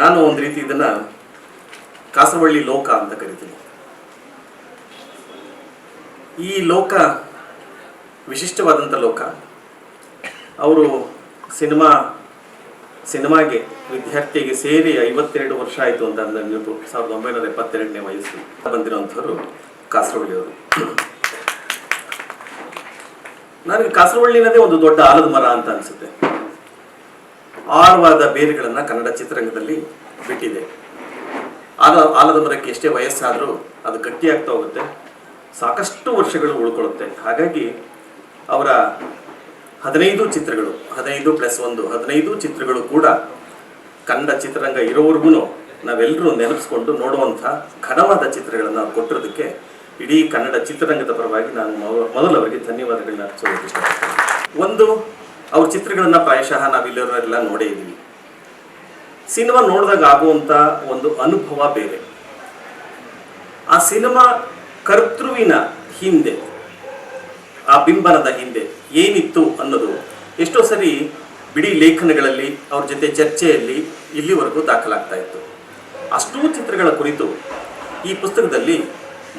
ನಾನು ಒಂದು ರೀತಿ ಇದನ್ನ ಕಾಸರವಳ್ಳಿ ಲೋಕ ಅಂತ ಕರಿತೀನಿ. ಈ ಲೋಕ ವಿಶಿಷ್ಟವಾದಂಥ ಲೋಕ. ಅವರು ಸಿನಿಮಾ, ಸಿನಿಮಾಗೆ ವಿದ್ಯಾರ್ಥಿಗೆ ಸೇರಿ ಐವತ್ತೆರಡು ವರ್ಷ ಆಯಿತು ಅಂತ ಅಂದ್ರೆ ಸಾವಿರದ ಒಂಬೈನೂರ ಎಪ್ಪತ್ತೆರಡನೇ ವಯಸ್ಸು ಬಂದಿರುವಂಥವ್ರು ಕಾಸರವಳ್ಳಿಯವರು ನನಗೆ ಕಾಸರವಳ್ಳಿನದೇ ಒಂದು ದೊಡ್ಡ ಆಲದ ಮರ ಅಂತ ಅನಿಸುತ್ತೆ. ಆಳವಾದ ಬೇರುಗಳನ್ನು ಕನ್ನಡ ಚಿತ್ರರಂಗದಲ್ಲಿ ಬಿಟ್ಟಿದೆ. ಆಲ ಆಲದ ಮರಕ್ಕೆ ಎಷ್ಟೇ ವಯಸ್ಸಾದರೂ ಅದು ಗಟ್ಟಿಯಾಗ್ತಾ ಹೋಗುತ್ತೆ, ಸಾಕಷ್ಟು ವರ್ಷಗಳು ಉಳ್ಕೊಳ್ಳುತ್ತೆ. ಹಾಗಾಗಿ ಅವರ ಹದಿನೈದು ಚಿತ್ರಗಳು, ಹದಿನೈದು ಪ್ಲಸ್ ಒಂದು, ಹದಿನೈದು ಚಿತ್ರಗಳು ಕೂಡ ಕನ್ನಡ ಚಿತ್ರರಂಗ ಇರೋವರೆಗೂ ನಾವೆಲ್ಲರೂ ನೆನಪಿಸ್ಕೊಂಡು ನೋಡುವಂಥ ಘನವಾದ ಚಿತ್ರಗಳನ್ನು ಕೊಟ್ಟಿರೋದಕ್ಕೆ ಇಡೀ ಕನ್ನಡ ಚಿತ್ರರಂಗದ ಪರವಾಗಿ ನಾನು ಮೊದ- ಮೊದಲು ಅವರಿಗೆ ಧನ್ಯವಾದಗಳನ್ನ ಇಷ್ಟಪಡ್ತೀನಿ. ಒಂದು ಅವ್ರ ಚಿತ್ರಗಳನ್ನ ಪ್ರಾಯಶಃ ನಾವಿಲ್ಲರೆಲ್ಲ ನೋಡೇ ಇದ್ದೀವಿ. ಸಿನಿಮಾ ನೋಡಿದಾಗ ಆಗುವಂತ ಒಂದು ಅನುಭವ ಬೇರೆ. ಆ ಸಿನಿಮಾ ಕರ್ತೃವಿನ ಹಿಂದೆ, ಆ ಬಿಂಬನದ ಹಿಂದೆ ಏನಿತ್ತು ಅನ್ನೋದು ಎಷ್ಟೋ ಸರಿ ಬಿಡಿ ಲೇಖನಗಳಲ್ಲಿ ಅವ್ರ ಜೊತೆ ಚರ್ಚೆಯಲ್ಲಿ ಇಲ್ಲಿವರೆಗೂ ದಾಖಲಾಗ್ತಾ ಇತ್ತು. ಅಷ್ಟೂ ಚಿತ್ರಗಳ ಕುರಿತು ಈ ಪುಸ್ತಕದಲ್ಲಿ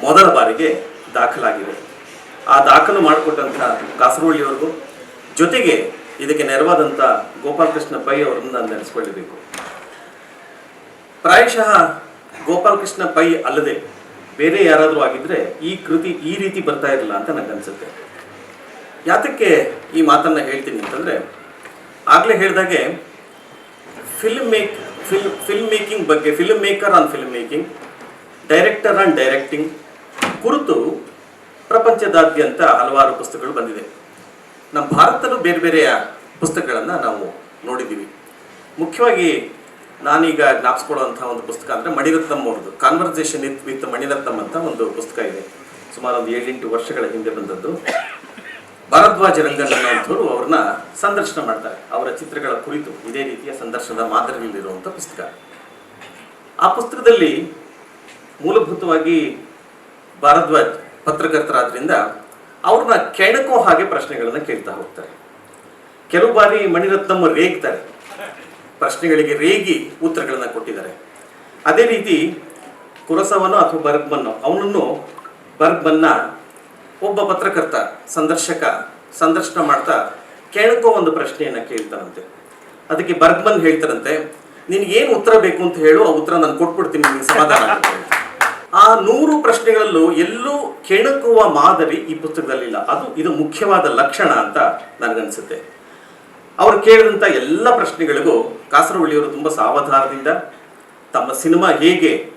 ಮೊದಲ ಬಾರಿಗೆ ದಾಖಲಾಗಿದೆ. ಆ ದಾಖಲು ಮಾಡಿಕೊಟ್ಟಂತಹ ಕಾಸರವಳ್ಳಿಯವ್ರಿಗೂ ಜೊತೆಗೆ ಇದಕ್ಕೆ ನೆರವಾದಂಥ ಗೋಪಾಲಕೃಷ್ಣ ಪೈ ಅವರನ್ನು ನಾನು ನೆನೆಸ್ಕೊಳ್ಳಬೇಕು ಪ್ರಾಯಶಃ ಗೋಪಾಲಕೃಷ್ಣ ಪೈ ಅಲ್ಲದೆ ಬೇರೆ ಯಾರಾದರೂ ಆಗಿದ್ರೆ ಈ ಕೃತಿ ಈ ರೀತಿ ಬರ್ತಾ ಇರಲಿಲ್ಲ ಅಂತ ನನಗನ್ಸುತ್ತೆ ಯಾತಕ್ಕೆ ಈ ಮಾತನ್ನ ಹೇಳ್ತೀನಿ ಅಂತಂದ್ರೆ, ಆಗಲೇ ಹೇಳಿದಾಗೆ film make film film making ಬಗ್ಗೆ film maker on film making director on directing ಕುರಿತು ಪ್ರಪಂಚದಾದ್ಯಂತ ಹಲವಾರು ಪುಸ್ತಕಗಳು ಬಂದಿದೆ. ನಮ್ಮ ಭಾರತದಲ್ಲೂ ಬೇರೆ ಬೇರೆಯ ಪುಸ್ತಕಗಳನ್ನು ನಾವು ನೋಡಿದ್ದೀವಿ. ಮುಖ್ಯವಾಗಿ ನಾನೀಗ ಜ್ಞಾಪಿಸ್ಕೊಳ್ಳುವಂಥ ಒಂದು ಪುಸ್ತಕ ಅಂದರೆ ಮಣಿರತ್ನಂ ಅವ್ರದ್ದು ಕಾನ್ವರ್ಸೇಷನ್ ವಿತ್ ವಿತ್ ಮಣಿರತ್ನಂ ಅಂತ ಒಂದು ಪುಸ್ತಕ ಇದೆ. ಸುಮಾರು ಒಂದು ಏಳೆಂಟು ವರ್ಷಗಳ ಹಿಂದೆ ಬಂದದ್ದು. ಭಾರದ್ವಾಜ ರಂಗನ್ ಅನ್ನೋಂಥವ್ರು ಅವ್ರನ್ನ ಸಂದರ್ಶನ ಮಾಡ್ತಾರೆ. ಅವರ ಚಿತ್ರಗಳ ಕುರಿತು ಇದೇ ರೀತಿಯ ಸಂದರ್ಶನದ ಮಾದರಿಯಲ್ಲಿರುವಂಥ ಪುಸ್ತಕ. ಆ ಪುಸ್ತಕದಲ್ಲಿ ಮೂಲಭೂತವಾಗಿ ಭಾರದ್ವಾಜ್ ಪತ್ರಕರ್ತರಾದ್ರಿಂದ ಅವ್ರನ್ನ ಕೆಣಕೋ ಹಾಗೆ ಪ್ರಶ್ನೆಗಳನ್ನ ಕೇಳ್ತಾ ಹೋಗ್ತಾರೆ. ಕೆಲವು ಬಾರಿ ಮಣಿರತ್ನಮ್ಮ ರೇಗ್ತಾರೆ. ಪ್ರಶ್ನೆಗಳಿಗೆ ರೇಗಿ ಉತ್ತರಗಳನ್ನ ಕೊಟ್ಟಿದ್ದಾರೆ. ಅದೇ ರೀತಿ ಕುರಸವನೋ ಅಥವಾ ಬರ್ಗ್ಮನ್ನೋ, ಅವನನ್ನು ಬರ್ಗ್ಮನ್ನ ಒಬ್ಬ ಪತ್ರಕರ್ತ, ಸಂದರ್ಶಕ, ಸಂದರ್ಶನ ಮಾಡ್ತಾ ಕೇಳಕೋ ಒಂದು ಪ್ರಶ್ನೆಯನ್ನ ಕೇಳ್ತಾರಂತೆ. ಅದಕ್ಕೆ ಬರ್ಗ್ಮನ್ ಹೇಳ್ತಾರಂತೆ, ನಿನ್ಗೇನು ಉತ್ತರ ಬೇಕು ಅಂತ ಹೇಳು, ಆ ಉತ್ತರ ನಾನು ಕೊಟ್ಬಿಡ್ತೀನಿ ನಿನ್ಗೆ ಸಮಾಧಾನ. ಆ ನೂರು ಪ್ರಶ್ನೆಗಳಲ್ಲೂ ಎಲ್ಲೂ ಕೆಣಕುವ ಮಾದರಿ ಈ ಪುಸ್ತಕದಲ್ಲಿಲ್ಲ. ಅದು, ಇದು ಮುಖ್ಯವಾದ ಲಕ್ಷಣ ಅಂತ ನನಗನ್ಸುತ್ತೆ. ಅವರು ಕೇಳಿದಂಥ ಎಲ್ಲ ಪ್ರಶ್ನೆಗಳಿಗೂ ಕಾಸರವಳ್ಳಿಯವರು ತುಂಬ ಸಾವಧಾನದಿಂದ ತಮ್ಮ ಸಿನಿಮಾ ಹೇಗೆ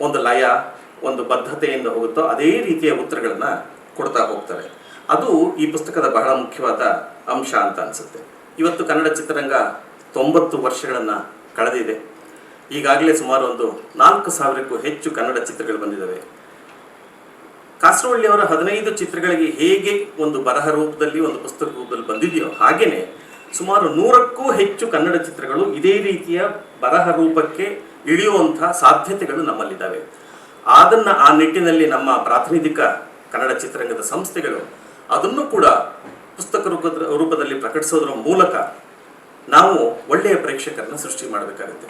ಒಂದು ಲಯ, ಒಂದು ಬದ್ಧತೆಯಿಂದ ಹೋಗುತ್ತೋ ಅದೇ ರೀತಿಯ ಉತ್ತರಗಳನ್ನು ಕೊಡ್ತಾ ಹೋಗ್ತಾರೆ. ಅದು ಈ ಪುಸ್ತಕದ ಬಹಳ ಮುಖ್ಯವಾದ ಅಂಶ ಅಂತ ಅನಿಸುತ್ತೆ. ಇವತ್ತು ಕನ್ನಡ ಚಿತ್ರರಂಗ ತೊಂಬತ್ತು ವರ್ಷಗಳನ್ನು ಕಳೆದಿದೆ. ಈಗಾಗಲೇ ಸುಮಾರು ಒಂದು ನಾಲ್ಕು ಸಾವಿರಕ್ಕೂ ಹೆಚ್ಚು ಕನ್ನಡ ಚಿತ್ರಗಳು ಬಂದಿದ್ದಾವೆ. ಕಾಸರವಳ್ಳಿ ಅವರ ಹದಿನೈದು ಚಿತ್ರಗಳಿಗೆ ಹೇಗೆ ಒಂದು ಬರಹ ರೂಪದಲ್ಲಿ, ಒಂದು ಪುಸ್ತಕ ರೂಪದಲ್ಲಿ ಬಂದಿದೆಯೋ ಹಾಗೇನೆ ಸುಮಾರು ನೂರಕ್ಕೂ ಹೆಚ್ಚು ಕನ್ನಡ ಚಿತ್ರಗಳು ಇದೇ ರೀತಿಯ ಬರಹ ರೂಪಕ್ಕೆ ಇಳಿಯುವಂತಹ ಸಾಧ್ಯತೆಗಳು ನಮ್ಮಲ್ಲಿದ್ದಾವೆ. ಅದನ್ನ ಆ ನಿಟ್ಟಿನಲ್ಲಿ ನಮ್ಮ ಪ್ರಾತಿನಿಧಿಕ ಕನ್ನಡ ಚಿತ್ರರಂಗದ ಸಂಸ್ಥೆಗಳು ಅದನ್ನು ಕೂಡ ಪುಸ್ತಕ ರೂಪದ ರೂಪದಲ್ಲಿ ಪ್ರಕಟಿಸೋದ್ರ ಮೂಲಕ ನಾವು ಒಳ್ಳೆಯ ಪ್ರೇಕ್ಷಕರನ್ನ ಸೃಷ್ಟಿ ಮಾಡಬೇಕಾಗುತ್ತೆ.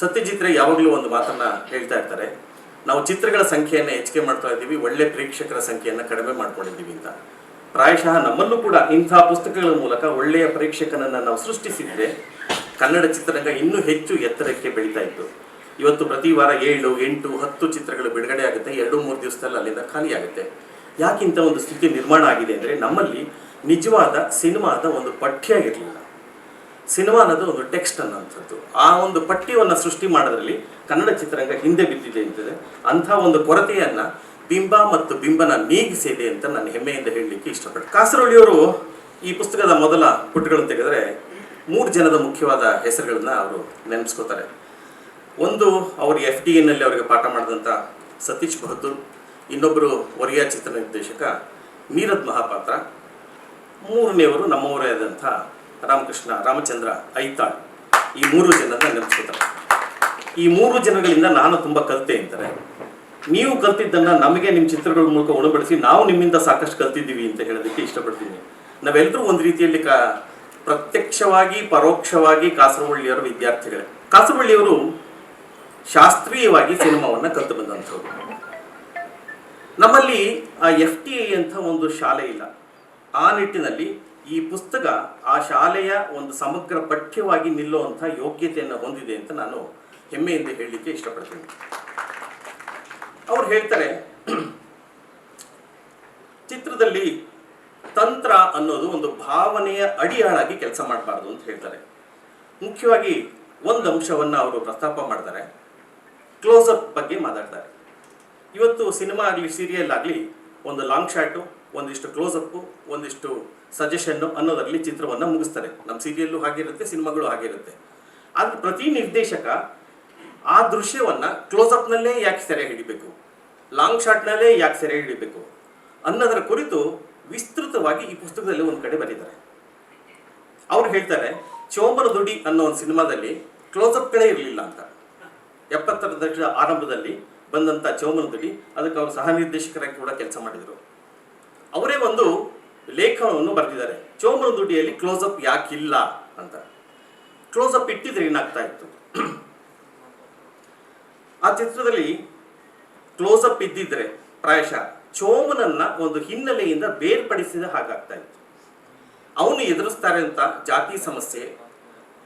ಸತ್ಯಜಿತ್ ರೇ ಯಾವಾಗಲೂ ಒಂದು ಮಾತನ್ನ ಹೇಳ್ತಾ ಇರ್ತಾರೆ. ನಾವು ಚಿತ್ರಗಳ ಸಂಖ್ಯೆಯನ್ನು ಹೆಚ್ಚಿಗೆ ಮಾಡ್ತಾ ಇದ್ದೀವಿ, ಒಳ್ಳೆ ಪ್ರೇಕ್ಷಕರ ಸಂಖ್ಯೆಯನ್ನು ಕಡಿಮೆ ಮಾಡ್ಕೊಂಡಿದ್ದೀವಿ ಅಂತ. ಪ್ರಾಯಶಃ ನಮ್ಮಲ್ಲೂ ಕೂಡ ಇಂಥ ಪುಸ್ತಕಗಳ ಮೂಲಕ ಒಳ್ಳೆಯ ಪ್ರೇಕ್ಷಕನನ್ನ ನಾವು ಸೃಷ್ಟಿಸಿದ್ರೆ ಕನ್ನಡ ಚಿತ್ರರಂಗ ಇನ್ನೂ ಹೆಚ್ಚು ಎತ್ತರಕ್ಕೆ ಬೆಳೀತಾ ಇತ್ತು. ಇವತ್ತು ಪ್ರತಿ ವಾರ ಏಳು, ಎಂಟು, ಹತ್ತು ಚಿತ್ರಗಳು ಬಿಡುಗಡೆ ಆಗುತ್ತೆ, ಎರಡು, ಮೂರು ದಿವಸದಲ್ಲಿ ಅಲ್ಲಿಂದ ಖಾಲಿ ಆಗುತ್ತೆ. ಯಾಕಿಂತ ಒಂದು ಸ್ಥಿತಿ ನಿರ್ಮಾಣ ಆಗಿದೆ ಅಂದರೆ ನಮ್ಮಲ್ಲಿ ನಿಜವಾದ ಸಿನಿಮಾದ ಒಂದು ಪಠ್ಯ ಇರಲಿಲ್ಲ. ಸಿನಿಮಾ ಅನ್ನೋದು ಒಂದು ಟೆಕ್ಸ್ಟ್ ಅನ್ನೋಂಥದ್ದು ಆ ಒಂದು ಪಠ್ಯವನ್ನು ಸೃಷ್ಟಿ ಮಾಡೋದ್ರಲ್ಲಿ ಕನ್ನಡ ಚಿತ್ರರಂಗ ಹಿಂದೆ ಬಿದ್ದಿದೆ ಅಂತಿದೆ ಅಂಥ ಒಂದು ಕೊರತೆಯನ್ನು ಬಿಂಬ ಮತ್ತು ಬಿಂಬನ ನೀಗಿಸಿದೆ ಅಂತ ನಾನು ಹೆಮ್ಮೆಯಿಂದ ಹೇಳಲಿಕ್ಕೆ ಇಷ್ಟಪಡ್ತೀನಿ. ಕಾಸರವಳ್ಳಿಯವರು ಈ ಪುಸ್ತಕದ ಮೊದಲ ಪುಟಗಳನ್ನು ತೆಗೆದರೆ ಮೂರು ಜನದ ಮುಖ್ಯವಾದ ಹೆಸರುಗಳನ್ನು ಅವರು ನೆನೆಸ್ಕೋತಾರೆ. ಒಂದು, ಅವರು ಎಫ್ ಡಿ ಎನ್ನಲ್ಲಿ ಅವರಿಗೆ ಪಾಠ ಮಾಡಿದಂಥ ಸತೀಶ್ ಬಹದ್ದೂರ್. ಇನ್ನೊಬ್ಬರು ಒರಿಯಾ ಚಿತ್ರ ನಿರ್ದೇಶಕ ಮೀರದ್ ಮಹಾಪಾತ್ರ. ಮೂರನೆಯವರು ನಮ್ಮವರೇ ಆದಂಥ ರಾಮಕೃಷ್ಣ, ರಾಮಚಂದ್ರ ಐತಾಳ್ ಈ ಮೂರು ಜನರನ್ನ ನೆನಪಿಸ್ಕೊತಾರೆ ಈ ಮೂರು ಜನಗಳಿಂದ ನಾನು ತುಂಬ ಕಲಿತೆ ಅಂತಾರೆ. ನೀವು ಕಲ್ತಿದ್ದನ್ನ ನಮಗೆ ನಿಮ್ಮ ಚಿತ್ರಗಳ ಮೂಲಕ ಉಣಬಡಿಸಿ ನಾವು ನಿಮ್ಮಿಂದ ಸಾಕಷ್ಟು ಕಲ್ತಿದ್ದೀವಿ ಅಂತ ಹೇಳೋದಕ್ಕೆ ಇಷ್ಟಪಡ್ತೀನಿ. ನಾವೆಲ್ಲರೂ ಒಂದು ರೀತಿಯಲ್ಲಿ ಕಾ ಪ್ರತ್ಯಕ್ಷವಾಗಿ, ಪರೋಕ್ಷವಾಗಿ ಕಾಸರವಳ್ಳಿಯವರ ವಿದ್ಯಾರ್ಥಿಗಳೇ. ಕಾಸರವಳ್ಳಿಯವರು ಶಾಸ್ತ್ರೀಯವಾಗಿ ಸಿನಿಮಾವನ್ನ ಕಲ್ತು ಬಂದಂಥವ್ರು. ನಮ್ಮಲ್ಲಿ ಆ ಎಫ್ ಟಿ ಐ ಅಂತ ಒಂದು ಶಾಲೆ ಇಲ್ಲ. ಆ ನಿಟ್ಟಿನಲ್ಲಿ ಈ ಪುಸ್ತಕ ಆ ಶಾಲೆಯ ಒಂದು ಸಮಗ್ರ ಪಠ್ಯವಾಗಿ ನಿಲ್ಲುವಂಥ ಯೋಗ್ಯತೆಯನ್ನು ಹೊಂದಿದೆ ಅಂತ ನಾನು ಹೆಮ್ಮೆಯಿಂದ ಹೇಳಲಿಕ್ಕೆ ಇಷ್ಟಪಡ್ತೀನಿ. ಅವ್ರು ಹೇಳ್ತಾರೆ, ಚಿತ್ರದಲ್ಲಿ ತಂತ್ರ ಅನ್ನೋದು ಒಂದು ಭಾವನೆಯ ಅಡಿಯಾಳಾಗಿ ಕೆಲಸ ಮಾಡಬಾರ್ದು ಅಂತ ಹೇಳ್ತಾರೆ. ಮುಖ್ಯವಾಗಿ ಒಂದು ಅಂಶವನ್ನು ಅವರು ಪ್ರಸ್ತಾಪ ಮಾಡ್ತಾರೆ ಕ್ಲೋಸಪ್ ಬಗ್ಗೆ ಮಾತಾಡ್ತಾರೆ. ಇವತ್ತು ಸಿನಿಮಾ ಆಗಲಿ ಸೀರಿಯಲ್ ಆಗಲಿ ಒಂದು ಲಾಂಗ್ ಶಾಟು ಒಂದಿಷ್ಟು ಕ್ಲೋಸಪ್ಪು ಒಂದಿಷ್ಟು ಸಜೆಷನ್ನು ಅನ್ನೋದರಲ್ಲಿ ಚಿತ್ರವನ್ನು ಮುಗಿಸ್ತಾರೆ. ನಮ್ಮ ಸೀರಿಯಲ್ಲು ಹಾಗಿರುತ್ತೆ, ಸಿನಿಮಾಗಳು ಹಾಗಿರುತ್ತೆ. ಆದರೆ ಪ್ರತಿ ನಿರ್ದೇಶಕ ಆ ದೃಶ್ಯವನ್ನು ಕ್ಲೋಸಪ್ನಲ್ಲೇ ಯಾಕೆ ಸೆರೆ ಹಿಡಿಬೇಕು? ಲಾಂಗ್ ಶಾಟ್ನಲ್ಲೇ ಯಾಕೆ ಸೆರೆ ಹಿಡಿಬೇಕು? ಅನ್ನೋದರ ಕುರಿತು ವಿಸ್ತೃತವಾಗಿ ಈ ಪುಸ್ತಕದಲ್ಲಿ ಒಂದು ಕಡೆ ಬರೀತಾರೆ. ಅವ್ರು ಹೇಳ್ತಾರೆ, ಚೋಮರ ದುಡಿ ಅನ್ನೋ ಒಂದು ಸಿನಿಮಾದಲ್ಲಿ ಕ್ಲೋಸಪ್ಗಳೇ ಇರಲಿಲ್ಲ ಅಂತ. ಎಪ್ಪತ್ತರ ದಶಕದ ಆರಂಭದಲ್ಲಿ ಬಂದಂಥ ಚೋಮನ ದುಡಿ, ಅದಕ್ಕೆ ಅವರು ಸಹ ನಿರ್ದೇಶಕರಾಗಿ ಕೂಡ ಕೆಲಸ ಮಾಡಿದರು. ಅವರೇ ಒಂದು ಲೇಖನವನ್ನು ಬರೆದಿದ್ದಾರೆ. ಚೋಮನ ದುಡಿಯಲ್ಲಿ ಕ್ಲೋಸಪ್ ಯಾಕಿಲ್ಲ ಅಂತ. ಕ್ಲೋಸಪ್ ಇಟ್ಟಿದ್ರೆ ಏನಾಗ್ತಾ ಇತ್ತು? ಆ ಚಿತ್ರದಲ್ಲಿ ಕ್ಲೋಸಪ್ ಇದ್ದಿದ್ರೆ ಪ್ರಾಯಶಃ ಚೋಮನನ್ನ ಒಂದು ಹಿನ್ನೆಲೆಯಿಂದ ಬೇರ್ಪಡಿಸಿದ ಹಾಗಾಗ್ತಾ ಇತ್ತು. ಅವನು ಎದುರಿಸ್ತಾರೆ ಅಂತ ಜಾತಿ ಸಮಸ್ಯೆ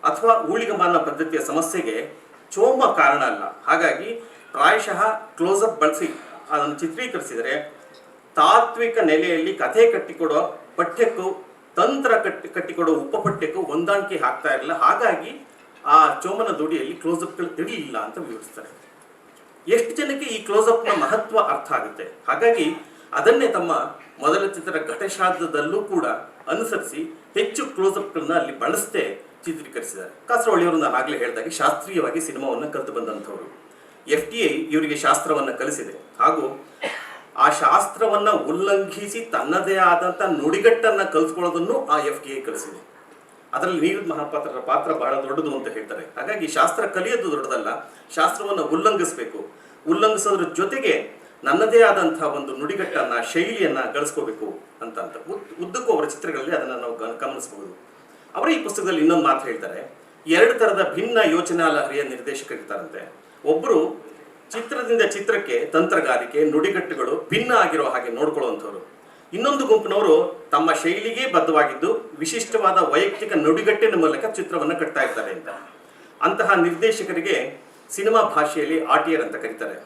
ಅಥವಾ ಊಳಿಗಮಾನ ಪದ್ಧತಿಯ ಸಮಸ್ಯೆಗೆ ಚೋಮ ಕಾರಣ ಅಲ್ಲ. ಹಾಗಾಗಿ ಪ್ರಾಯಶಃ ಕ್ಲೋಸಪ್ ಬಳಸಿ ಅದನ್ನು ಚಿತ್ರೀಕರಿಸಿದರೆ ತಾತ್ವಿಕ ನೆಲೆಯಲ್ಲಿ ಕಥೆ ಕಟ್ಟಿಕೊಡೋ ಪಠ್ಯಕ್ಕೂ ತಂತ್ರ ಕಟ್ಟಿ, ಕಟ್ಟಿಕೊಡೋ ಉಪಪಠ್ಯಕ್ಕೂ ಹೊಂದಾಣಿಕೆ ಆಗ್ತಾ ಇರಲಿಲ್ಲ ಹಾಗಾಗಿ ಆ ಚೋಮನ ದುಡಿಯಲ್ಲಿ ಕ್ಲೋಸಪ್ಗಳು ತಿಳಿಯಿಲ್ಲ ಅಂತ ವಿವರಿಸ್ತಾರೆ. ಎಷ್ಟು ಜನಕ್ಕೆ ಈ ಕ್ಲೋಸಪ್ನ ಮಹತ್ವ ಅರ್ಥ ಆಗುತ್ತೆ? ಹಾಗಾಗಿ ಅದನ್ನೇ ತಮ್ಮ ಮೊದಲ ಚಿತ್ರ ಘಟಶಾದದಲ್ಲೂ ಕೂಡ ಅನುಸರಿಸಿ ಹೆಚ್ಚು ಕ್ಲೋಸಪ್ಗಳನ್ನ ಅಲ್ಲಿ ಬಳಸದೆ ಚಿತ್ರೀಕರಿಸಿದ್ದಾರೆ. ಕಾಸರವಳ್ಳಿಯವರು ನಾನು ಆಗಲೇ ಹೇಳಿದಾಗ ಶಾಸ್ತ್ರೀಯವಾಗಿ ಸಿನಿಮಾವನ್ನು ಕಲಿತು ಬಂದಂಥವ್ರು. ಎಫ್ ಟಿ ಐ ಇವರಿಗೆ ಶಾಸ್ತ್ರವನ್ನು ಕಲಿಸಿದೆ. ಹಾಗೂ ಆ ಶಾಸ್ತ್ರವನ್ನ ಉಲ್ಲಂಘಿಸಿ ತನ್ನದೇ ಆದಂಥ ನುಡಿಗಟ್ಟನ್ನು ಕಲ್ತ್ಕೊಳ್ಳೋದನ್ನು ಆ ಎಫ್ ಕೆ ಎ ಕಲಿಸಿದೆ. ಅದರಲ್ಲಿ ನೀರದ್ ಮಹಾಪಾತ್ರರ ಪಾತ್ರ ಬಹಳ ದೊಡ್ಡದು ಅಂತ ಹೇಳ್ತಾರೆ. ಹಾಗಾಗಿ ಶಾಸ್ತ್ರ ಕಲಿಯೋದು ದೊಡ್ಡದಲ್ಲ, ಶಾಸ್ತ್ರವನ್ನು ಉಲ್ಲಂಘಿಸಬೇಕು. ಉಲ್ಲಂಘಿಸೋದ್ರ ಜೊತೆಗೆ ನನ್ನದೇ ಆದಂಥ ಒಂದು ನುಡಿಗಟ್ಟನ್ನ, ಶೈಲಿಯನ್ನ ಗಳಿಸ್ಕೋಬೇಕು ಅಂತ ಅಂತ ಉದ್- ಉದ್ದಕ್ಕೂ ಅವರ ಚಿತ್ರಗಳಲ್ಲಿ ಅದನ್ನು ನಾವು ಗಮ- ಗಮನಿಸಬಹುದು. ಅವರ ಈ ಪುಸ್ತಕದಲ್ಲಿ ಇನ್ನೊಂದು ಮಾತು ಹೇಳ್ತಾರೆ. ಎರಡು ತರದ ಭಿನ್ನ ಯೋಚನಾ ಲಹರಿಯ ನಿರ್ದೇಶಕರಿರ್ತಾರಂತೆ. ಒಬ್ಬರು ಚಿತ್ರದಿಂದ ಚಿತ್ರಕ್ಕೆ ತಂತ್ರಗಾರಿಕೆ, ನುಡಿಗಟ್ಟುಗಳು ಭಿನ್ನ ಆಗಿರೋ ಹಾಗೆ ನೋಡ್ಕೊಳ್ಳುವಂಥವ್ರು. ಇನ್ನೊಂದು ಗುಂಪಿನವರು ತಮ್ಮ ಶೈಲಿಗೆ ಬದ್ಧವಾಗಿದ್ದು ವಿಶಿಷ್ಟವಾದ ವೈಯಕ್ತಿಕ ನುಡಿಗಟ್ಟಿನ ಮೂಲಕ ಚಿತ್ರವನ್ನು ಕಟ್ತಾ ಇರ್ತಾರೆ ಅಂತ. ಅಂತಹ ನಿರ್ದೇಶಕರಿಗೆ ಸಿನಿಮಾ ಭಾಷೆಯಲ್ಲಿ ಆಟಿಯರ್ ಅಂತ ಕರೀತಾರೆ.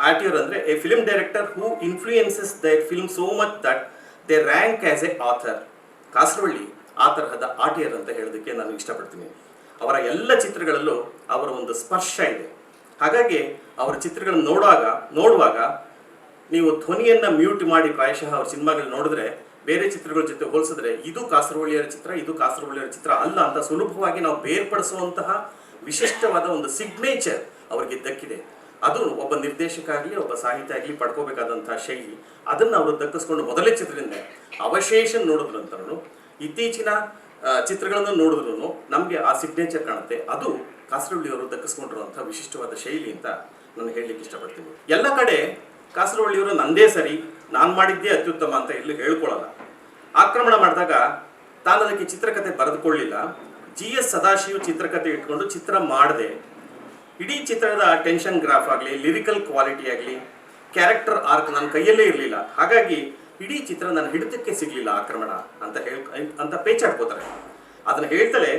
ಆಟಿಯರ್ ಅಂದ್ರೆ a film director who influences the film so much that they rank as a author. Kasaravalli ಆ ತರಹದ ಆಟಿಯರ್ ಅಂತ ಹೇಳೋದಕ್ಕೆ ನಾನು ಇಷ್ಟಪಡ್ತೀನಿ. ಅವರ ಎಲ್ಲ ಚಿತ್ರಗಳಲ್ಲೂ ಅವರ ಒಂದು ಸ್ಪರ್ಶ ಇದೆ. ಹಾಗಾಗಿ ಅವರ ಚಿತ್ರಗಳನ್ನು ನೋಡುವಾಗ ನೋಡುವಾಗ ನೀವು ಧ್ವನಿಯನ್ನು ಮ್ಯೂಟ್ ಮಾಡಿ ಪ್ರಾಯಶಃ ಅವ್ರ ಸಿನಿಮಾಗಳು ನೋಡಿದ್ರೆ ಬೇರೆ ಚಿತ್ರಗಳ ಜೊತೆ ಹೋಲಿಸಿದ್ರೆ ಇದು ಕಾಸರಗೋಳಿಯರ ಚಿತ್ರ, ಇದು ಕಾಸರಗೋಳಿಯರ ಚಿತ್ರ ಅಲ್ಲ ಅಂತ ಸುಲಭವಾಗಿ ನಾವು ಬೇರ್ಪಡಿಸುವಂತಹ ವಿಶಿಷ್ಟವಾದ ಒಂದು ಸಿಗ್ನೇಚರ್ ಅವರಿಗೆ ದಕ್ಕಿದೆ ಅದು ಒಬ್ಬ ನಿರ್ದೇಶಕ ಆಗಲಿ, ಒಬ್ಬ ಸಾಹಿತ್ಯ ಆಗಲಿ ಪಡ್ಕೋಬೇಕಾದಂತಹ ಶೈಲಿ. ಅದನ್ನು ಅವರು ದಕ್ಕಿಸ್ಕೊಂಡು ಮೊದಲೇ ಚಿತ್ರದಿಂದ ಅವಶೇಷ ನೋಡಿದ್ರಂತರೂ ಇತ್ತೀಚಿನ ಚಿತ್ರಗಳನ್ನು ನೋಡಿದ್ರು ನಮಗೆ ಆ ಸಿಗ್ನೇಚರ್ ಕಾಣುತ್ತೆ. ಅದು ಕಾಸರವಳ್ಳಿಯವರು ದಕ್ಕಿಸ್ಕೊಂಡಿರುವಂಥ ವಿಶಿಷ್ಟವಾದ ಶೈಲಿ ಅಂತ ನಾನು ಹೇಳಲಿಕ್ಕೆ ಇಷ್ಟಪಡ್ತೀನಿ. ಎಲ್ಲ ಕಡೆ ಕಾಸರವಳ್ಳಿಯವರು ನಂದೇ ಸರಿ, ನಾನು ಮಾಡಿದ್ದೇ ಅತ್ಯುತ್ತಮ ಅಂತ ಇಲ್ಲಿ ಹೇಳ್ಕೊಳ್ಳಲ್ಲ ಆಕ್ರಮಣ ಮಾಡಿದಾಗ ತಾನು ಅದಕ್ಕೆ ಚಿತ್ರಕಥೆ ಬರೆದುಕೊಳ್ಳಿಲ್ಲ. ಜಿ ಎಸ್ ಸದಾಶಿವ್ ಚಿತ್ರಕಥೆ ಇಟ್ಕೊಂಡು ಚಿತ್ರ ಮಾಡದೆ. ಇಡೀ ಚಿತ್ರದ ಟೆನ್ಷನ್ ಗ್ರಾಫ್ ಆಗಲಿ, ಲಿರಿಕಲ್ ಕ್ವಾಲಿಟಿ ಆಗಲಿ, ಕ್ಯಾರೆಕ್ಟರ್ ಆರ್ಕ್ ನನ್ನ ಕೈಯಲ್ಲೇ ಇರಲಿಲ್ಲ. ಹಾಗಾಗಿ ಇಡೀ ಚಿತ್ರ ನನ್ನ ಹಿಡಿತಕ್ಕೆ ಸಿಗಲಿಲ್ಲ ಆಕ್ರಮಣ ಅಂತ ಹೇಳ್ ಅಂತ ಪೇಚಾಡ್ಕೋತಾರೆ. ಅದನ್ನು ಹೇಳ್ತಾಳೆ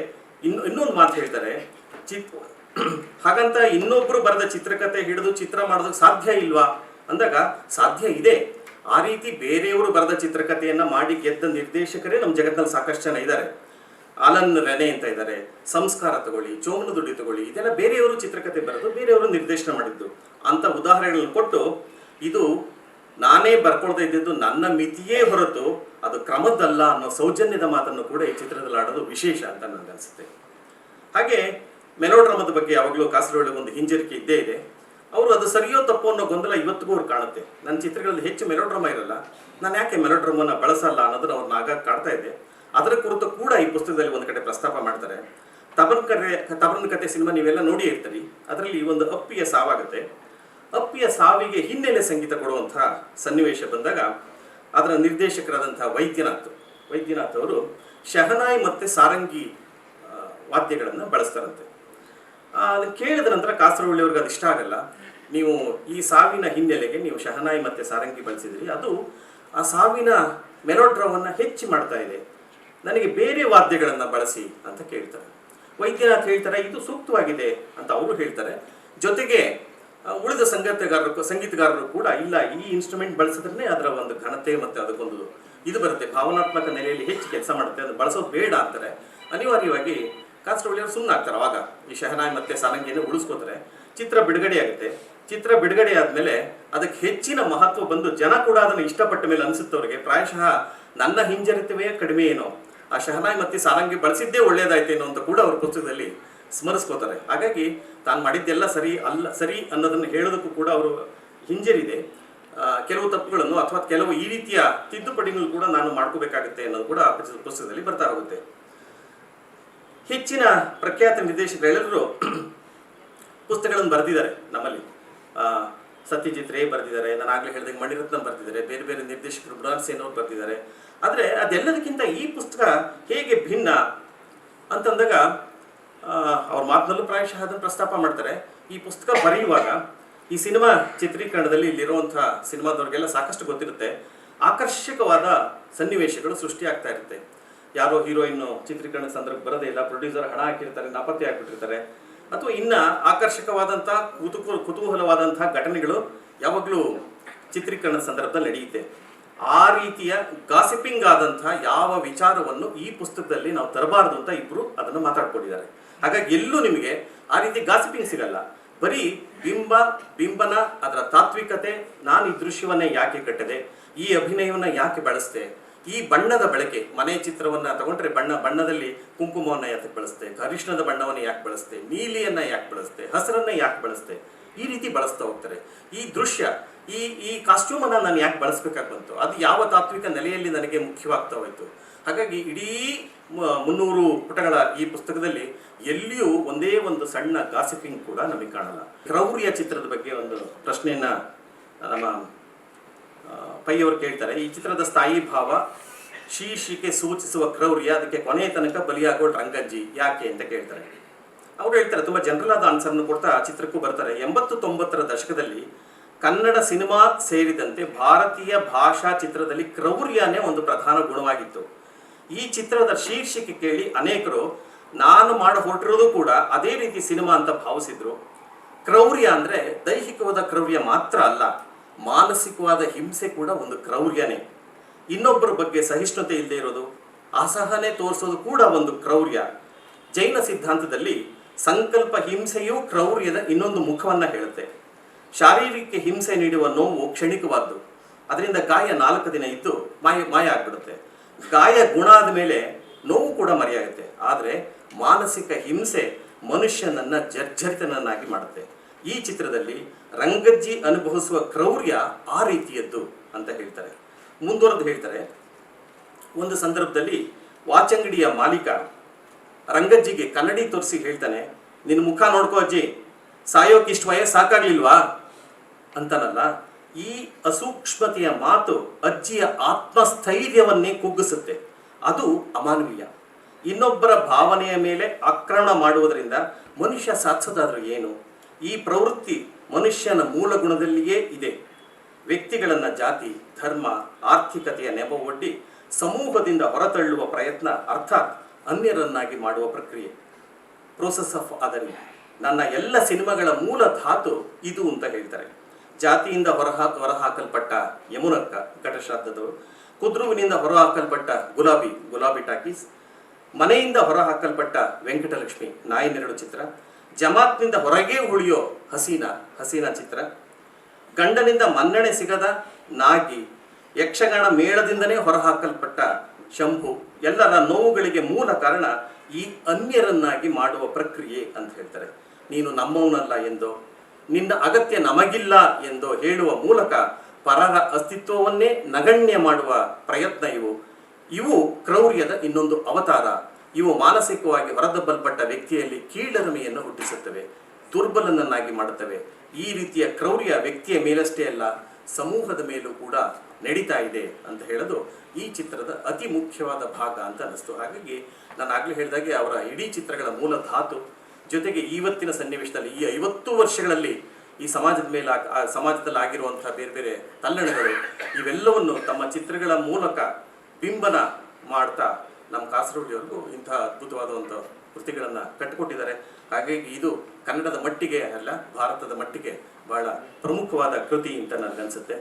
ಇನ್ನು ಇನ್ನೊಂದು ಮಾತು ಹೇಳ್ತಾರೆ. ಚಿತ್ ಹಾಗಂತ ಇನ್ನೊಬ್ರು ಬರೆದ ಚಿತ್ರಕಥೆ ಹಿಡಿದು ಚಿತ್ರ ಮಾಡೋದಕ್ಕೆ ಸಾಧ್ಯ ಇಲ್ವಾ? ಅಂದಾಗ, ಸಾಧ್ಯ ಇದೆ. ಆ ರೀತಿ ಬೇರೆಯವರು ಬರೆದ ಚಿತ್ರಕಥೆಯನ್ನ ಮಾಡಿ ಗೆದ್ದ ನಿರ್ದೇಶಕರೇ ನಮ್ಮ ಜಗತ್ತಿನಲ್ಲಿ ಸಾಕಷ್ಟು ಜನ ಇದ್ದಾರೆ. ಆಲನ್ ರೆನೆ ಅಂತ ಇದ್ದಾರೆ. ಸಂಸ್ಕಾರ ತಗೊಳ್ಳಿ, ಚೋಮನ ದುಡ್ಡಿ ತಗೊಳ್ಳಿ, ಇದೆಲ್ಲ ಬೇರೆಯವರು ಚಿತ್ರಕಥೆ ಬರೆದು ಬೇರೆಯವರು ನಿರ್ದೇಶನ ಮಾಡಿದ್ದು. ಅಂತ ಉದಾಹರಣೆಗಳನ್ನು ಕೊಟ್ಟು, ಇದು ನಾನೇ ಬರ್ಕೊಳ್ತಾ ಇದ್ದಿದ್ದು ನನ್ನ ಮಿತಿಯೇ ಹೊರತು ಅದು ಕ್ರಮದ್ದಲ್ಲ ಅನ್ನೋ ಸೌಜನ್ಯದ ಮಾತನ್ನು ಕೂಡ ಈ ಚಿತ್ರದಲ್ಲಿ ಆಡೋದು ವಿಶೇಷ ಅಂತ ನನಗನ್ಸುತ್ತೆ. ಹಾಗೆ ಮೆಲೋಡ್ರಾಮದ ಬಗ್ಗೆ ಯಾವಾಗಲೂ ಕಾಸರಗೋಳಿಗೆ ಒಂದು ಹಿಂಜರಿಕೆ ಇದ್ದೇ ಇದೆ. ಅವರು ಅದು ಸರಿಯೋ ತಪ್ಪೋ ಅನ್ನೋ ಗೊಂದಲ ಇವತ್ತಿಗೂ ಅವ್ರು ಕಾಣುತ್ತೆ. ನನ್ನ ಚಿತ್ರಗಳಲ್ಲಿ ಹೆಚ್ಚು ಮೆಲೋಡ್ರಾಮಾ ಇರಲ್ಲ. ನಾನು ಯಾಕೆ ಮೆಲೋಡ್ರಾಮನ್ನ ಬಳಸಲ್ಲ ಅನ್ನೋದನ್ನ ಅವ್ರನ್ನ ಆಗಾಗ ಕಾಡ್ತಾ ಇದೆ ಅದರ ಕುರಿತು ಕೂಡ ಈ ಪುಸ್ತಕದಲ್ಲಿ ಒಂದು ಕಡೆ ಪ್ರಸ್ತಾಪ ಮಾಡ್ತಾರೆ. ತಬನ್ ಕರೆ ತಬನ್ ಕತೆ ಸಿನಿಮಾ ನೀವೆಲ್ಲ ನೋಡಿ ಇರ್ತೀರಿ. ಅದರಲ್ಲಿ ಒಂದು ಅಪ್ಪಿಯ ಸಾವಾಗುತ್ತೆ. ಅಪ್ಪಿಯ ಸಾವಿಗೆ ಹಿನ್ನೆಲೆ ಸಂಗೀತ ಕೊಡುವಂತಹ ಸನ್ನಿವೇಶ ಬಂದಾಗ ಅದರ ನಿರ್ದೇಶಕರಾದಂತಹ ವೈದ್ಯನಾಥ್ ವೈದ್ಯನಾಥ್ ಅವರು ಶಹನಾಯಿ ಮತ್ತೆ ಸಾರಂಗಿ ವಾದ್ಯಗಳನ್ನು ಬಳಸ್ತಾರಂತೆ. ಅದನ್ನು ಕೇಳಿದ ನಂತರ ಕಾಸರವಳ್ಳಿಯವ್ರಿಗೆ ಅದು ಇಷ್ಟ ಆಗಲ್ಲ. ನೀವು ಈ ಸಾವಿನ ಹಿನ್ನೆಲೆಗೆ ನೀವು ಶಹನಾಯಿ ಮತ್ತು ಸಾರಂಗಿ ಬಳಸಿದ್ರಿ. ಅದು ಆ ಸಾವಿನ ಮೆಲೋಡ್ರವನ್ನು ಹೆಚ್ಚು ಮಾಡ್ತಾ ಇದೆ. ನನಗೆ ಬೇರೆ ವಾದ್ಯಗಳನ್ನು ಬಳಸಿ ಅಂತ ಕೇಳ್ತಾರೆ. ವೈದ್ಯನಾಥ್ ಹೇಳ್ತಾರೆ, ಇದು ಸೂಕ್ತವಾಗಿದೆ ಅಂತ ಅವರು ಹೇಳ್ತಾರೆ. ಜೊತೆಗೆ ಉಳಿದ ಸಂಗೀತಗಾರರು ಸಂಗೀತಗಾರರು ಕೂಡ ಇಲ್ಲ, ಈ ಇನ್ಸ್ಟ್ರೂಮೆಂಟ್ ಬಳಸಿದ್ರೆ ಅದರ ಒಂದು ಘನತೆ ಮತ್ತು ಅದಕ್ಕೊಂದು ಇದು ಬರುತ್ತೆ. ಭಾವನಾತ್ಮಕ ನೆಲೆಯಲ್ಲಿ ಹೆಚ್ಚು ಕೆಲಸ ಮಾಡುತ್ತೆ. ಅದು ಬಳಸೋದು ಬೇಡ ಅಂತಾರೆ. ಅನಿವಾರ್ಯವಾಗಿ ಕಾಸರವಳ್ಳಿಯವರು ಸುಮ್ಮನೆ ಆಗ್ತಾರೆ ಅವಾಗ ಈ ಶಹನಾಯಿ ಮತ್ತೆ ಸಾರಂಗಿಯನ್ನು ಉಳಿಸ್ಕೋತಾರೆ. ಚಿತ್ರ ಬಿಡುಗಡೆ ಆಗುತ್ತೆ. ಚಿತ್ರ ಬಿಡುಗಡೆ ಆದಮೇಲೆ ಅದಕ್ಕೆ ಹೆಚ್ಚಿನ ಮಹತ್ವ ಬಂದು ಜನ ಕೂಡ ಅದನ್ನು ಇಷ್ಟಪಟ್ಟ ಮೇಲೆ ಅನಿಸುತ್ತವ್ರಿಗೆ ಪ್ರಾಯಶಃ ನನ್ನ ಹಿಂಜರಿತವೇ ಕಡಿಮೆ ಏನೋ. ಆ ಶಹನಾಯಿ ಮತ್ತೆ ಸಾರಂಗಿ ಬಳಸಿದ್ದೇ ಒಳ್ಳೇದಾಯ್ತೇನೋ ಅಂತ ಕೂಡ ಅವ್ರ ಪುಸ್ತಕದಲ್ಲಿ ಸ್ಮರಿಸ್ಕೋತಾರೆ. ಹಾಗಾಗಿ ತಾನು ಮಾಡಿದ್ದೆಲ್ಲ ಸರಿ ಅಲ್ಲ, ಸರಿ ಅನ್ನೋದನ್ನು ಹೇಳೋದಕ್ಕೂ ಕೂಡ ಅವರು ಹಿಂಜರಿದೆ. ಕೆಲವು ತಪ್ಪುಗಳನ್ನು ಅಥವಾ ಕೆಲವು ಈ ರೀತಿಯ ತಿದ್ದುಪಡಿಗಳು ಕೂಡ ನಾನು ಮಾಡ್ಕೋಬೇಕಾಗುತ್ತೆ ಅನ್ನೋದು ಕೂಡ ಪುಸ್ತಕದಲ್ಲಿ ಬರ್ತಾ ಹೋಗುತ್ತೆ. ಹೆಚ್ಚಿನ ಪ್ರಖ್ಯಾತ ನಿರ್ದೇಶಕರೆಲ್ಲರೂ ಪುಸ್ತಕಗಳನ್ನು ಬರೆದಿದ್ದಾರೆ ನಮ್ಮಲ್ಲಿ. ಸತ್ಯಜಿತ್ ರೇ ಬರೆದಿದ್ದಾರೆ, ನಾನು ಆಗಲೇ ಹೇಳಿದಂಗೆ ಮಣಿರತ್ನ ಬರೆದಿದ್ದಾರೆ, ಬೇರೆ ಬೇರೆ ನಿರ್ದೇಶಕರು ಮೃಣಾಲ್ ಸೇನ್ ಅವರು ಬರೆದಿದ್ದಾರೆ. ಆದರೆ ಅದೆಲ್ಲದಕ್ಕಿಂತ ಈ ಪುಸ್ತಕ ಹೇಗೆ ಭಿನ್ನ ಅಂತಂದಾಗ ಅವ್ರ ಮಾತಿನಲ್ಲೂ ಪ್ರಾಯಶಃ ಅದನ್ನು ಪ್ರಸ್ತಾಪ ಮಾಡ್ತಾರೆ. ಈ ಪುಸ್ತಕ ಬರೆಯುವಾಗ ಈ ಸಿನಿಮಾ ಚಿತ್ರೀಕರಣದಲ್ಲಿ ಇಲ್ಲಿರುವಂಥ ಸಿನಿಮಾದವ್ರಿಗೆಲ್ಲ ಸಾಕಷ್ಟು ಗೊತ್ತಿರುತ್ತೆ. ಆಕರ್ಷಕವಾದ ಸನ್ನಿವೇಶಗಳು ಸೃಷ್ಟಿಯಾಗ್ತಾ ಇರುತ್ತೆ. ಯಾರೋ ಹೀರೋಯಿನ್ ಚಿತ್ರೀಕರಣ ಸಂದರ್ಭ ಬರೋದೇ ಇಲ್ಲ, ಪ್ರೊಡ್ಯೂಸರ್ ಹಣ ಹಾಕಿರ್ತಾರೆ, ನಾಪತ್ತೆ ಆಗ್ಬಿಟ್ಟಿರ್ತಾರೆ. ಅಥವಾ ಇನ್ನ ಆಕರ್ಷಕವಾದಂಥ ಕುತೂಹಲ, ಕುತೂಹಲವಾದಂತಹ ಘಟನೆಗಳು ಯಾವಾಗಲೂ ಚಿತ್ರೀಕರಣ ಸಂದರ್ಭದಲ್ಲಿ ನಡೆಯುತ್ತೆ. ಆ ರೀತಿಯ ಗಾಸಿಪಿಂಗ್ ಆದಂತಹ ಯಾವ ವಿಚಾರವನ್ನು ಈ ಪುಸ್ತಕದಲ್ಲಿ ನಾವು ತರಬಾರದು ಅಂತ ಇಬ್ರು ಅದನ್ನು ಮಾತಾಡ್ಕೊಂಡಿದ್ದಾರೆ. ಹಾಗಾಗಿ ಎಲ್ಲೂ ನಿಮಗೆ ಆ ರೀತಿ ಗಾಸಿಪಿಂಗ್ ಸಿಗಲ್ಲ. ಬರೀ ಬಿಂಬ, ಬಿಂಬನ ಅದರ ತಾತ್ವಿಕತೆ, ನಾನು ಈ ದೃಶ್ಯವನ್ನೇ ಯಾಕೆ ಕಟ್ಟದೆ, ಈ ಅಭಿನಯವನ್ನ ಯಾಕೆ ಬಳಸ್ದೆ ಈ ಬಣ್ಣದ ಬಳಕೆ, ಮನೆ ಚಿತ್ರವನ್ನ ತಗೊಂಡ್ರೆ ಬಣ್ಣ, ಬಣ್ಣದಲ್ಲಿ ಕುಂಕುಮವನ್ನ ಯಾಕೆ ಬಳಸ್ತೆ ಅರಿಶಿಣದ ಬಣ್ಣವನ್ನ ಯಾಕೆ ಬಳಸ್ತೆ, ನೀಲಿಯನ್ನ ಯಾಕೆ ಬಳಸ್ತೆ, ಹಸಿರನ್ನ ಯಾಕೆ ಬಳಸ್ತೆ, ಈ ರೀತಿ ಬಳಸ್ತಾ ಹೋಗ್ತಾರೆ. ಈ ದೃಶ್ಯ, ಈ ಈ ಕಾಸ್ಟ್ಯೂಮ್ ನಾನು ಯಾಕೆ ಬಳಸ್ಬೇಕಾಗಿ ಬಂತು, ಅದು ಯಾವ ತಾತ್ವಿಕ ನೆಲೆಯಲ್ಲಿ ನನಗೆ ಮುಖ್ಯವಾಗ್ತಾ ಹೋಯ್ತು. ಹಾಗಾಗಿ ಇಡೀ ಮುನ್ನೂರು ಪುಟಗಳ ಈ ಪುಸ್ತಕದಲ್ಲಿ ಎಲ್ಲಿಯೂ ಒಂದೇ ಒಂದು ಸಣ್ಣ ಗಾಸಿಪಿಂಗ್ ಕೂಡ ನಮಗೆ ಕಾಣಲ್ಲ. ಕ್ರೌರ್ಯ ಚಿತ್ರದ ಬಗ್ಗೆ ಒಂದು ಪ್ರಶ್ನೆಯನ್ನ, ನಮ್ಮ ಆ, ಪೈ ಅವರು ಕೇಳ್ತಾರೆ ಈ ಚಿತ್ರದ ಸ್ಥಾಯಿ ಭಾವ ಶೀರ್ಷಿಕೆ ಸೂಚಿಸುವ ಕ್ರೌರ್ಯ ಅದಕ್ಕೆ ಕೊನೆಯ ತನಕ ಬಲಿಯಾಗೋ ರಂಗಜ್ಜಿ ಯಾಕೆ ಅಂತ ಕೇಳ್ತಾರೆ. ಅವರು ಹೇಳ್ತಾರೆ ತುಂಬಾ ಜನರಲ್ ಆದ ಆನ್ಸರ್ನ ಕೊಡ್ತಾ ಚಿತ್ರಕ್ಕೂ ಬರ್ತಾರೆ. ಎಂಬತ್ತು ತೊಂಬತ್ತರ ದಶಕದಲ್ಲಿ ಕನ್ನಡ ಸಿನಿಮಾ ಸೇರಿದಂತೆ ಭಾರತೀಯ ಭಾಷಾ ಚಿತ್ರದಲ್ಲಿ ಕ್ರೌರ್ಯನೇ ಒಂದು ಪ್ರಧಾನ ಗುಣವಾಗಿತ್ತು. ಈ ಚಿತ್ರದ ಶೀರ್ಷಿಕೆ ಕೇಳಿ ಅನೇಕರು ನಾನು ಮಾಡಿ ಹೊರಟಿರೋದು ಕೂಡ ಅದೇ ರೀತಿ ಸಿನಿಮಾ ಅಂತ ಭಾವಿಸಿದ್ರು. ಕ್ರೌರ್ಯ ಅಂದ್ರೆ ದೈಹಿಕವಾದ ಕ್ರೌರ್ಯ ಮಾತ್ರ ಅಲ್ಲ. ಮಾನಸಿಕವಾದ ಹಿಂಸೆ ಕೂಡ ಒಂದು ಕ್ರೌರ್ಯನೇ. ಇನ್ನೊಬ್ಬರ ಬಗ್ಗೆ ಸಹಿಷ್ಣುತೆ ಇಲ್ಲದೆ ಇರೋದು, ಅಸಹನೆ ತೋರಿಸೋದು ಕೂಡ ಒಂದು ಕ್ರೌರ್ಯ. ಜೈನ ಸಿದ್ಧಾಂತದಲ್ಲಿ ಸಂಕಲ್ಪ ಹಿಂಸೆಯೂ ಕ್ರೌರ್ಯದ ಇನ್ನೊಂದು ಮುಖವನ್ನು ಹೇಳುತ್ತೆ. ಶಾರೀರಿಕ ಹಿಂಸೆ ನೀಡುವ ನೋವು ಕ್ಷಣಿಕವಾದ್ದು. ಅದರಿಂದ ಗಾಯ ನಾಲ್ಕು ದಿನ ಇದ್ದು ಮಾಯ ಮಾಯ ಆಗ್ಬಿಡುತ್ತೆ. ಗಾಯ ಗುಣ ಆದ ಮೇಲೆ ನೋವು ಕೂಡ ಮರೆಯಾಗುತ್ತೆ. ಆದರೆ ಮಾನಸಿಕ ಹಿಂಸೆ ಮನುಷ್ಯನನ್ನ ಜರ್ಜರಿತನನ್ನಾಗಿ ಮಾಡುತ್ತೆ. ಈ ಚಿತ್ರದಲ್ಲಿ ರಂಗಜ್ಜಿ ಅನುಭವಿಸುವ ಕ್ರೌರ್ಯ ಆ ರೀತಿಯದ್ದು ಅಂತ ಹೇಳ್ತಾರೆ. ಮುಂದುವರೆದು ಹೇಳ್ತಾರೆ, ಒಂದು ಸಂದರ್ಭದಲ್ಲಿ ವಾಚಂಗಡಿಯ ಮಾಲೀಕ ರಂಗಜ್ಜಿಗೆ ಕನ್ನಡಿ ತೋರಿಸಿ ಹೇಳ್ತಾನೆ ನಿನ್ನ ಮುಖ ನೋಡ್ಕೋ ಅಜ್ಜಿ ಸಾಯೋಕೆ ಇಷ್ಟು ವಯಸ್ಸು ಸಾಕಾಗ್ಲಿಲ್ವಾ? ಅಂತಾನಲ್ಲ, ಈ ಅಸೂಕ್ಷ್ಮತೆಯ ಮಾತು ಅಜ್ಜಿಯ ಆತ್ಮಸ್ಥೈರ್ಯವನ್ನೇ ಕುಗ್ಗಿಸುತ್ತೆ. ಅದು ಅಮಾನವೀಯ. ಇನ್ನೊಬ್ಬರ ಭಾವನೆಯ ಮೇಲೆ ಆಕ್ರಮಣ ಮಾಡುವುದರಿಂದ ಮನುಷ್ಯ ಸಾಧಿಸೋದಾದ್ರೂ ಏನು? ಈ ಪ್ರವೃತ್ತಿ ಮನುಷ್ಯನ ಮೂಲ ಗುಣದಲ್ಲಿಯೇ ಇದೆ. ವ್ಯಕ್ತಿಗಳನ್ನು ಜಾತಿ, ಧರ್ಮ, ಆರ್ಥಿಕತೆಯ ನೆಪ ಒಡ್ಡಿ ಸಮೂಹದಿಂದ ಹೊರತಳ್ಳುವ ಪ್ರಯತ್ನ ಅರ್ಥಾತ್ ಅನ್ಯರನ್ನಾಗಿ ಮಾಡುವ ಪ್ರಕ್ರಿಯೆ. ಪ್ರೋಸೆಸ್ ಆಫ್ ಅದರ್ ನನ್ನ ಎಲ್ಲ ಸಿನಿಮಾಗಳ ಮೂಲ ಧಾತು ಇದು ಅಂತ ಹೇಳ್ತಾರೆ. ಜಾತಿಯಿಂದ ಹೊರಹಾಕ, ಹೊರಹಾಕಲ್ಪಟ್ಟ ಯಮುನಕ್ಕ ಘಟಶ್ರಾದ್ದದವರು, ಕುದ್ರುವಿನಿಂದ ಹೊರಹಾಕಲ್ಪಟ್ಟ ಗುಲಾಬಿ ಗುಲಾಬಿ ಟಾಕೀಸ್, ಮನೆಯಿಂದ ಹೊರಹಾಕಲ್ಪಟ್ಟ ವೆಂಕಟಲಕ್ಷ್ಮಿ ನಾಯಿನೆರಡು ಚಿತ್ರ ಜಮಾತ್ನಿಂದ ಹೊರಗೇ ಉಳಿಯೋ ಹಸೀನಾ ಹಸೀನಾ ಚಿತ್ರ. ಗಂಡನಿಂದ ಮನ್ನಣೆ ಸಿಗದ ನಾಗಿ, ಯಕ್ಷಗಾನ ಮೇಳದಿಂದನೇ ಹೊರಹಾಕಲ್ಪಟ್ಟ ಶಂಭು, ಎಲ್ಲರ ನೋವುಗಳಿಗೆ ಮೂಲ ಕಾರಣ ಈ ಅನ್ಯರನ್ನಾಗಿ ಮಾಡುವ ಪ್ರಕ್ರಿಯೆ ಅಂತ ಹೇಳ್ತಾರೆ. ನೀನು ನಮ್ಮವನಲ್ಲ ಎಂದೋ, ನಿನ್ನ ಅಗತ್ಯ ನಮಗಿಲ್ಲ ಎಂದೋ ಹೇಳುವ ಮೂಲಕ ಪರರ ಅಸ್ತಿತ್ವವನ್ನೇ ನಗಣ್ಯ ಮಾಡುವ ಪ್ರಯತ್ನ ಇವು. ಇವು ಕ್ರೌರ್ಯದ ಇನ್ನೊಂದು ಅವತಾರ. ಇವು ಮಾನಸಿಕವಾಗಿ ಹೊರದಬ್ಬಲ್ಪಟ್ಟ ವ್ಯಕ್ತಿಯಲ್ಲಿ ಕೀಳರಿಮೆಯನ್ನು ಹುಟ್ಟಿಸುತ್ತವೆ, ದುರ್ಬಲನನ್ನಾಗಿ ಮಾಡುತ್ತವೆ. ಈ ರೀತಿಯ ಕ್ರೌರ್ಯ ವ್ಯಕ್ತಿಯ ಮೇಲಷ್ಟೇ ಅಲ್ಲ, ಸಮೂಹದ ಮೇಲೂ ಕೂಡ ನಡೀತಾ ಇದೆ ಅಂತ ಹೇಳೋದು ಈ ಚಿತ್ರದ ಅತಿ ಮುಖ್ಯವಾದ ಭಾಗ ಅಂತ ಅನಿಸ್ತು ಹಾಗಾಗಿ ನಾನು ಆಗ್ಲೇ ಹೇಳಿದಾಗೆ ಅವರ ಇಡೀ ಚಿತ್ರಗಳ ಮೂಲ ಧಾತು, ಜೊತೆಗೆ ಇವತ್ತಿನ ಸನ್ನಿವೇಶದಲ್ಲಿ ಈ ಐವತ್ತು ವರ್ಷಗಳಲ್ಲಿ ಈ ಸಮಾಜದ ಮೇಲೆ ಸಮಾಜದಲ್ಲಿ ಆಗಿರುವಂತಹ ಬೇರೆ ಬೇರೆ ತಲ್ಲಣಗಳು, ಇವೆಲ್ಲವನ್ನು ತಮ್ಮ ಚಿತ್ರಗಳ ಮೂಲಕ ಬಿಂಬನ ಮಾಡ್ತಾ ನಮ್ಮ ಕಾಸರವಳ್ಳಿಯವ್ರಿಗೂ ಇಂಥ ಅದ್ಭುತವಾದಂಥ ಕೃತಿಗಳನ್ನು ಕಟ್ಟಿಕೊಟ್ಟಿದ್ದಾರೆ. ಹಾಗಾಗಿ ಇದು ಕನ್ನಡದ ಮಟ್ಟಿಗೆ ಅಲ್ಲ, ಭಾರತದ ಮಟ್ಟಿಗೆ ಬಹಳ ಪ್ರಮುಖವಾದ ಕೃತಿ ಅಂತ ನನಗನ್ಸುತ್ತೆ.